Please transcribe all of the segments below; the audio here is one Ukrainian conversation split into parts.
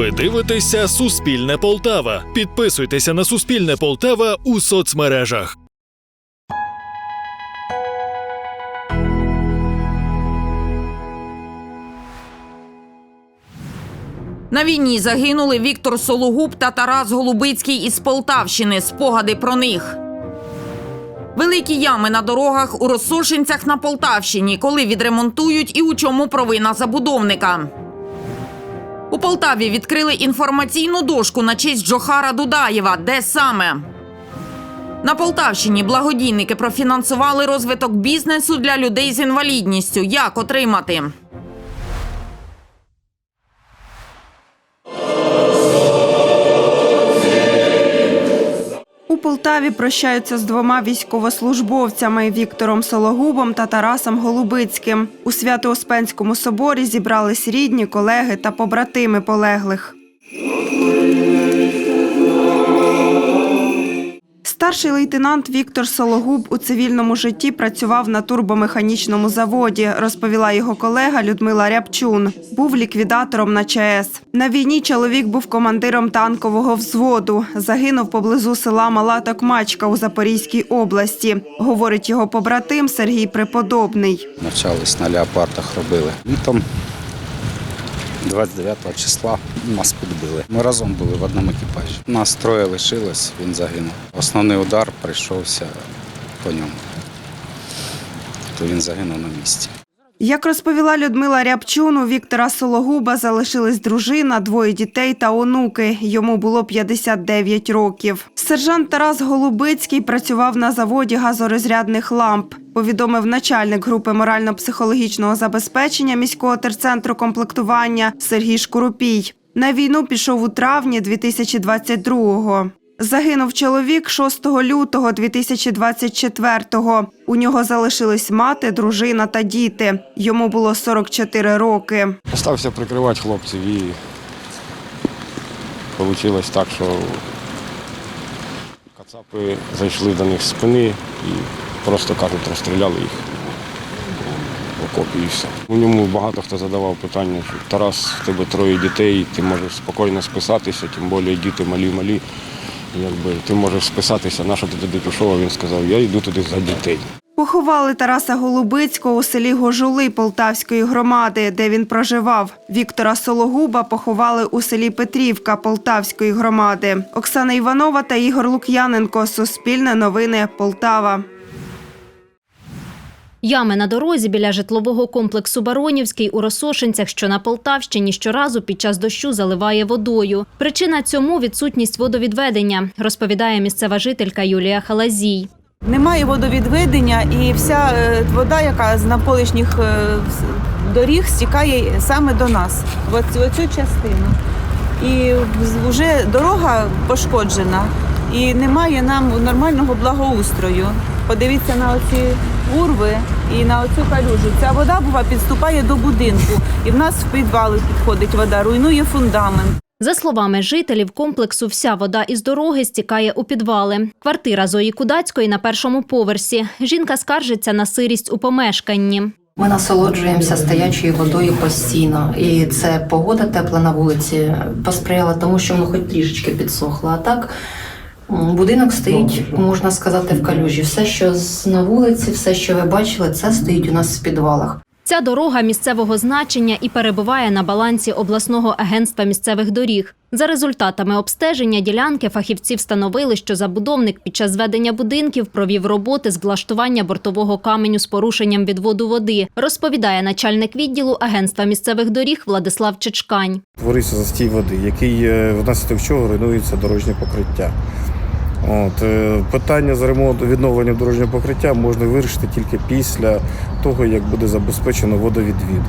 Ви дивитеся Суспільне Полтава. Підписуйтеся на Суспільне Полтава у соцмережах. На війні загинули Віктор Сологуб та Тарас Голубицький із Полтавщини. Спогади про них. Великі ями на дорогах у Розсошинцях на Полтавщині, коли відремонтують і у чому провина забудовника. У Полтаві відкрили інформаційну дошку на честь Джохара Дудаєва. Де саме? На Полтавщині благодійники профінансували розвиток бізнесу для людей з інвалідністю. Як отримати? Полтаві прощаються з двома військовослужбовцями Віктором Сологубом та Тарасом Голубицьким. У Свято-Успенському соборі зібрались рідні, колеги та побратими полеглих. Старший лейтенант Віктор Сологуб у цивільному житті працював на турбомеханічному заводі, розповіла його колега Людмила Рябчун. Був ліквідатором на ЧАЕС. На війні чоловік був командиром танкового взводу. Загинув поблизу села Мала Токмачка у Запорізькій області, говорить його побратим Сергій Преподобний. Навчались на леопардах робили. Літом 29 числа нас підбили. Ми разом були в одному екіпажі. Нас троє лишилось, він загинув. Основний удар прийшовся по ньому. То він загинув на місці. Як розповіла Людмила Рябчун, у Віктора Сологуба залишились дружина, двоє дітей та онуки. Йому було 59 років. Сержант Тарас Голубицький працював на заводі газорозрядних ламп. Повідомив начальник групи морально-психологічного забезпечення міського терцентру комплектування Сергій Шкурупій. На війну пішов у травні 2022-го. Загинув чоловік 6 лютого 2024-го. У нього залишились мати, дружина та діти. Йому було 44 роки. Остався прикривати хлопців і вийшло так, що кацапи зайшли до них з спини і просто кажуть, розстріляли їх в окопі і все. У ньому багато хто задавав питання, що Тарас, в тебе троє дітей, ти можеш спокійно списатися, тим більше діти малі-малі. Якби ти можеш списатися, на що ти туди пішов, а він сказав, я йду туди за дітей. Поховали Тараса Голубицького у селі Гожули Полтавської громади, де він проживав. Віктора Сологуба поховали у селі Петрівка Полтавської громади. Оксана Іванова та Ігор Лук'яненко. Суспільне новини Полтава. Ями на дорозі біля житлового комплексу Баронівський у Росошинцях, що на Полтавщині, щоразу під час дощу заливає водою. Причина цьому відсутність водовідведення, розповідає місцева жителька Юлія Халазій. Немає водовідведення, і вся е, вода, яка з навколишніх е, доріг стікає саме до нас, в оцю, частину. І вже дорога пошкоджена, і немає нам нормального благоустрою. Подивіться на оці урви і на оцю калюжу. Ця вода бува підступає до будинку, і в нас в підвали підходить вода, руйнує фундамент. За словами жителів комплексу, вся вода із дороги стікає у підвали. Квартира Зої Кудацької на першому поверсі. Жінка скаржиться на сирість у помешканні. Ми насолоджуємося стоячою водою постійно, і це погода тепла на вулиці посприяла тому, що воно хоч трішечки підсохло. А так будинок стоїть, можна сказати, в калюжі. Все, що з- на вулиці, все, що ви бачили, це стоїть у нас в підвалах. Ця дорога місцевого значення і перебуває на балансі обласного агентства місцевих доріг. За результатами обстеження ділянки фахівці встановили, що забудовник під час зведення будинків провів роботи з влаштування бортового каменю з порушенням відводу води, розповідає начальник відділу агентства місцевих доріг Владислав Чечкань. Творився застій води, який е, внаслідок чого руйнується дорожнє покриття. От, е, питання з ремонту відновлення дорожнього покриття можна вирішити тільки після того, як буде забезпечено водовідвід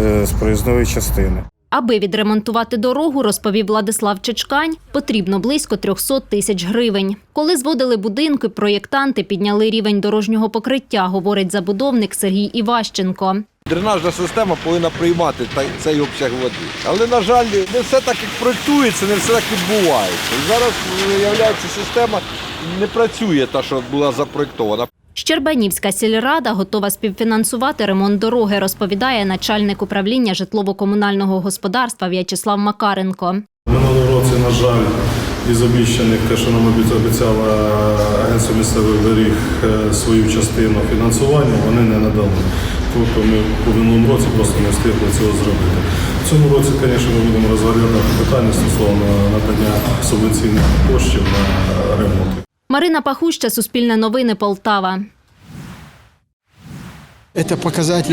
е, з проїзної частини. Аби відремонтувати дорогу, розповів Владислав Чечкань, потрібно близько 300 тисяч гривень. Коли зводили будинки, проєктанти підняли рівень дорожнього покриття, говорить забудовник Сергій Іващенко. Дренажна система повинна приймати та- цей обсяг води. Але, на жаль, не все так, як проєктується, не все так відбувається. І зараз, виявляється, система не працює та, що була запроєктована. Щербанівська сільрада готова співфінансувати ремонт дороги, розповідає начальник управління житлово-комунального господарства В'ячеслав Макаренко. Минулого році, на жаль, із обіцяних, те, що нам обіц- обіцяла агентство місцевих доріг е, свою частину фінансування, вони не надали. Тобто ми у минулому році просто не встигли цього зробити. В цьому році, звісно, ми будемо розглядати питання стосовно надання субвенційних коштів на ремонт. Марина Пахуща, Суспільне новини, Полтава. Это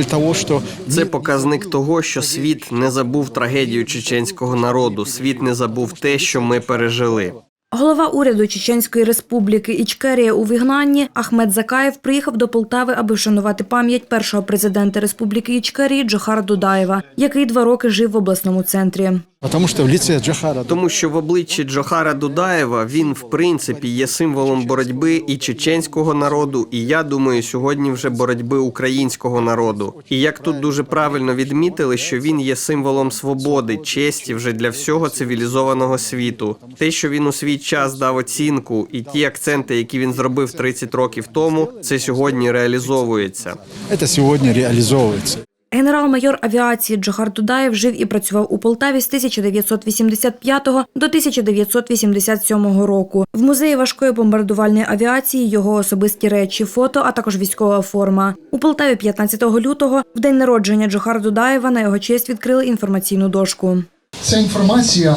того, что Це показник того, що світ не забув трагедію чеченського народу. Світ не забув те, що ми пережили. Голова уряду Чеченської республіки Ічкерія у вигнанні Ахмед Закаєв приїхав до Полтави, аби вшанувати пам'ять першого президента Республіки Ічкерії Джохара Дудаєва, який два роки жив в обласному центрі. потому что в Тому що в обличчі Джохара Дудаєва він, в принципі, є символом боротьби і чеченського народу, і я думаю, сьогодні вже боротьби українського народу. І як тут дуже правильно відмітили, що він є символом свободи, честі вже для всього цивілізованого світу. Те, що він у свій час дав оцінку, і ті акценти, які він зробив 30 років тому, це сьогодні реалізовується. это сегодня реализовывается. Генерал-майор авіації Джохар Дудаєв жив і працював у Полтаві з 1985 до 1987 року. В музеї важкої бомбардувальної авіації його особисті речі, фото, а також військова форма. У Полтаві 15 лютого, в день народження Джохара Дудаєва, на його честь відкрили інформаційну дошку. Ця інформація,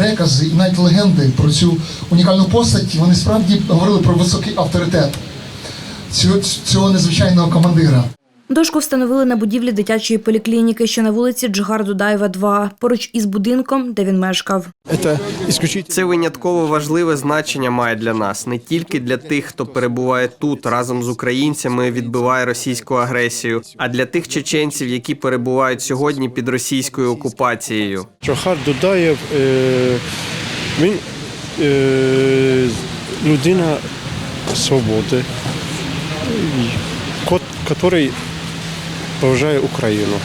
перекази і навіть легенди про цю унікальну постать, вони справді говорили про високий авторитет цього, незвичайного командира. Дошку встановили на будівлі дитячої поліклініки, що на вулиці Джохар Дудаєва, 2, поруч із будинком, де він мешкав. Це винятково важливе значення має для нас, не тільки для тих, хто перебуває тут разом з українцями, відбиває російську агресію, а для тих чеченців, які перебувають сьогодні під російською окупацією. Джохар Дудаєв, е, він е, людина свободи, кот, який поважає Україну,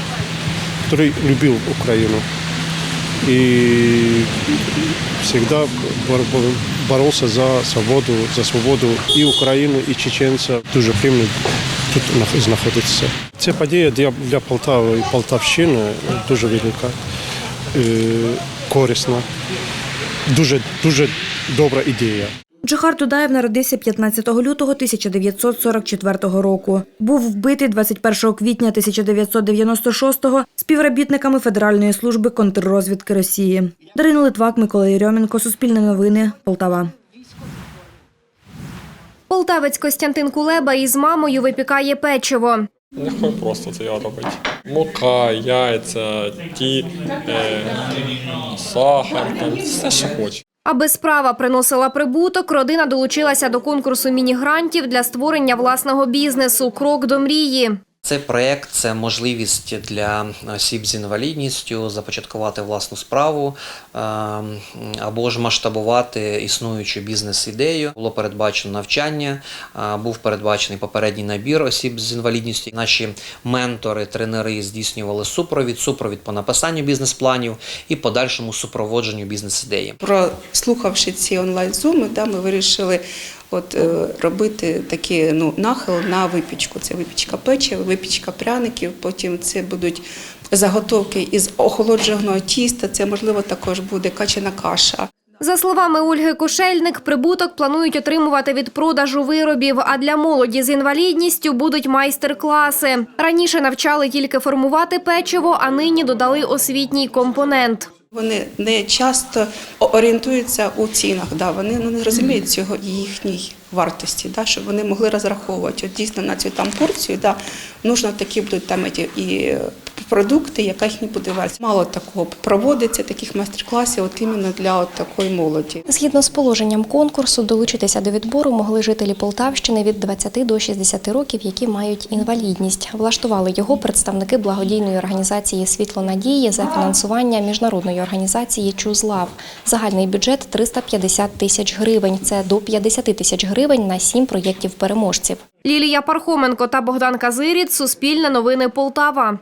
який любив Україну і завжди бор- бор- боровся за свободу, за свободу і України, і чеченця. Дуже приємно тут знаходитися. Ця подія для, для Полтави і Полтавщини дуже велика, е, корисна, дуже, дуже добра ідея. Джохар Дудаєв народився 15 лютого 1944 року. Був вбитий 21 квітня 1996-го співробітниками Федеральної служби контррозвідки Росії. Дарина Литвак, Микола Єрьоменко, Суспільне новини, Полтава. Полтавець Костянтин Кулеба із мамою випікає печиво. Нехай просто це я робить. Мука, яйця, ті, е, сахар, там все, що хоче. Аби справа приносила прибуток, родина долучилася до конкурсу міні-грантів для створення власного бізнесу Крок до мрії. Цей проект це можливість для осіб з інвалідністю започаткувати власну справу ем, або ж масштабувати існуючу бізнес-ідею. Було передбачено навчання, е, був передбачений попередній набір осіб з інвалідністю. Наші ментори, тренери здійснювали супровід, супровід по написанню бізнес-планів і подальшому супроводженню бізнес-ідеї. Прослухавши ці онлайн-зуми, ми вирішили от, е, робити такий ну, нахил на випічку. Це випічка печива, випічка пряників, потім це будуть заготовки із охолодженого тіста, це, можливо, також буде качана каша. За словами Ольги Кошельник, прибуток планують отримувати від продажу виробів, а для молоді з інвалідністю будуть майстер-класи. Раніше навчали тільки формувати печиво, а нині додали освітній компонент. Вони не часто орієнтуються у цінах, да, вони ну, не розуміють цього їхній вартості, да, щоб вони могли розраховувати. От дійсно на цю там порцію, да, нужно такі будуть там і продукти, яка їхня вартість. Мало такого проводиться, таких майстер-класів, от іменно для от такої молоді. Згідно з положенням конкурсу, долучитися до відбору могли жителі Полтавщини від 20 до 60 років, які мають інвалідність. Влаштували його представники благодійної організації Світло надії за фінансування міжнародної організації Чузлав. Загальний бюджет 350 тисяч гривень. Це до 50 тисяч гривень на сім проєктів переможців. Лілія Пархоменко та Богдан Казиріт. Суспільне новини Полтава.